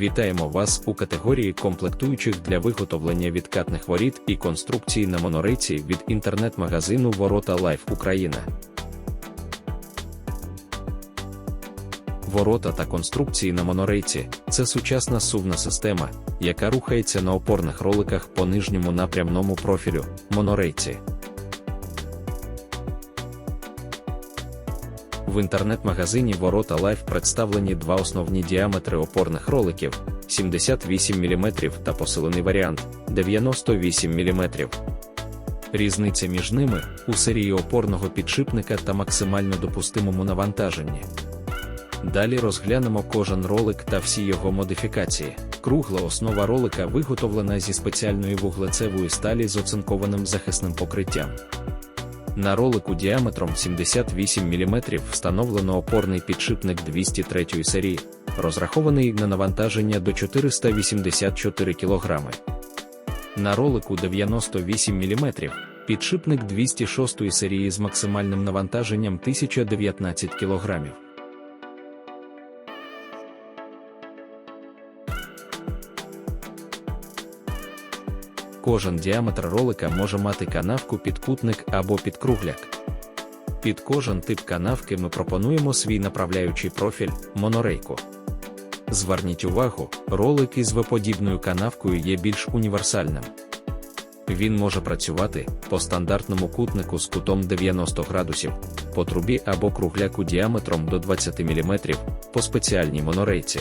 Вітаємо вас у категорії комплектуючих для виготовлення відкатних воріт і конструкцій на монорейці від інтернет-магазину Ворота Лайф Україна. Ворота та конструкції на монорейці це сучасна сувна система, яка рухається на опорних роликах по нижньому напрямному профілю монорейці. В інтернет-магазині Ворота Life представлені два основні діаметри опорних роликів 78 мм та посилений варіант 98 мм. Різниця між ними у серії опорного підшипника та максимально допустимому навантаженні. Далі розглянемо кожен ролик та всі його модифікації. Кругла основа ролика виготовлена зі спеціальної вуглецевої сталі з оцинкованим захисним покриттям. На ролику діаметром 78 мм встановлено опорний підшипник 203 серії, розрахований на навантаження до 484 кг. На ролику 98 мм підшипник 206 серії з максимальним навантаженням 1019 кг. Кожен діаметр ролика може мати канавку підкутник або підкругляк. Під кожен тип канавки ми пропонуємо свій направляючий профіль монорейку. Зверніть увагу, ролик із V-подібною канавкою є більш універсальним. Він може працювати по стандартному кутнику з кутом 90 градусів, по трубі або кругляку діаметром до 20 мм, по спеціальній монорейці.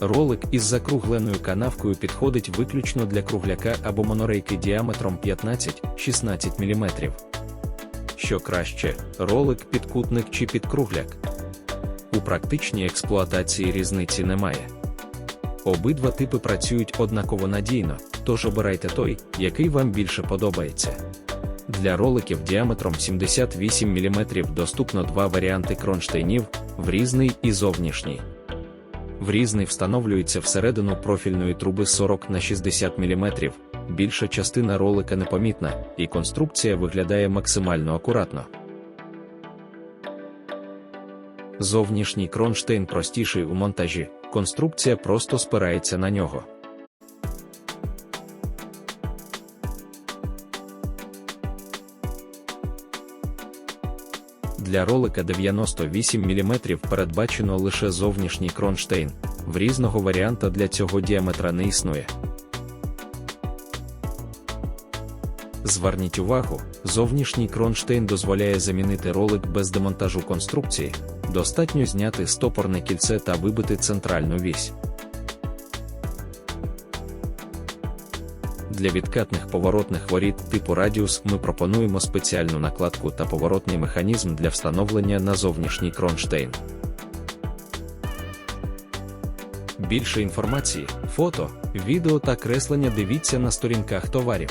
Ролик із закругленою канавкою підходить виключно для кругляка або монорейки діаметром 15-16 мм. Що краще, ролик підкутник чи підкругляк. У практичній експлуатації різниці немає. Обидва типи працюють однаково надійно, тож обирайте той, який вам більше подобається. Для роликів діаметром 78 мм доступно два варіанти кронштейнів врізний і зовнішній. Врізний встановлюється всередину профільної труби 40 на 60 мм, більша частина ролика непомітна, і конструкція виглядає максимально акуратно. Зовнішній кронштейн простіший у монтажі, конструкція просто спирається на нього. Для ролика 98 мм передбачено лише зовнішній кронштейн, в різного варіанта для цього діаметра не існує. Зверніть увагу, зовнішній кронштейн дозволяє замінити ролик без демонтажу конструкції, достатньо зняти стопорне кільце та вибити центральну вісь. Для відкатних поворотних воріт типу радіус ми пропонуємо спеціальну накладку та поворотний механізм для встановлення на зовнішній кронштейн. Більше інформації, фото, відео та креслення дивіться на сторінках товарів.